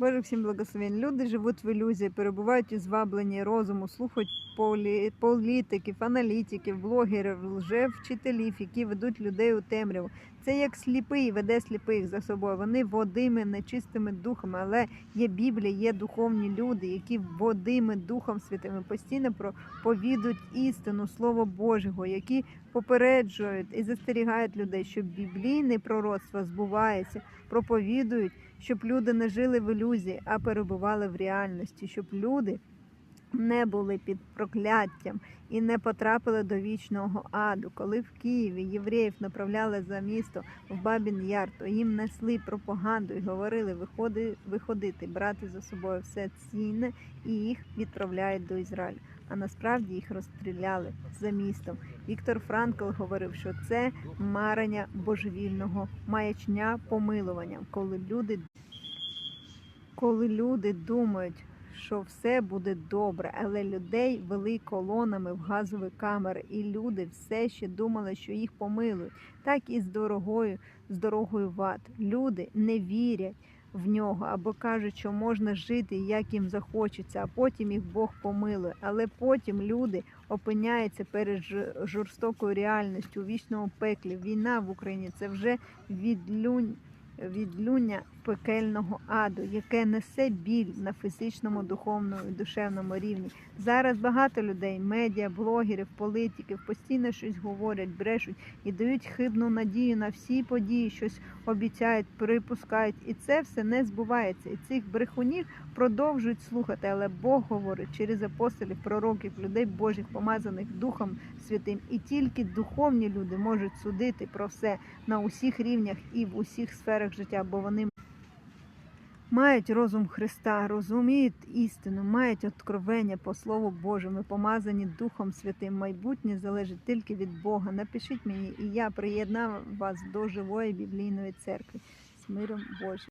Боже всім благословень. Люди живуть в ілюзії, перебувають у звабленні розуму, слухають полі... політиків, аналітиків, блогерів, лжевчителів, які ведуть людей у темряву. Це як сліпий веде сліпих за собою. Вони водими, нечистими духами, але є Біблія, є духовні люди, які водими Духом Святим постійно проповідують істину, Слово Божого, які попереджують і застерігають людей, що біблійне пророцтво збувається, проповідують, щоб люди не жили в ілюзії, а перебували в реальності, щоб люди не були під прокляттям і не потрапили до вічного аду. Коли в Києві євреїв направляли за місто в Бабін Яр, то їм несли пропаганду і говорили виходи, виходити, брати за собою все цінне, і їх відправляють до Ізраїлю. А насправді їх розстріляли за містом. Віктор Франкл говорив, що це марення божевільного маячня помилуванням, коли люди, коли люди думають, що все буде добре, але людей вели колонами в газові камери, і люди все ще думали, що їх помилують. Так і з дорогою, з дорогою в ад. Люди не вірять в нього або кажуть, що можна жити як їм захочеться, а потім їх Бог помилує. Але потім люди опиняються перед жорстокою реальністю у вічному пеклі. Війна в Україні це вже відлюнь. Відлуння пекельного аду, яке несе біль на фізичному, духовному і душевному рівні. Зараз багато людей, медіа, блогерів, політиків постійно щось говорять, брешуть і дають хибну надію на всі події, щось обіцяють, припускають, і це все не збувається. І цих брехунів продовжують слухати. Але Бог говорить через апостолів, пророків, людей Божих, помазаних Духом Святим. І тільки духовні люди можуть судити про все на усіх рівнях і в усіх сферах життя, бо вони мають розум Христа, розуміють істину, мають откровення по Слову Божому, помазані Духом Святим. Майбутнє залежить тільки від Бога. Напишіть мені, і я приєднав вас до живої біблійної церкви з миром Божим.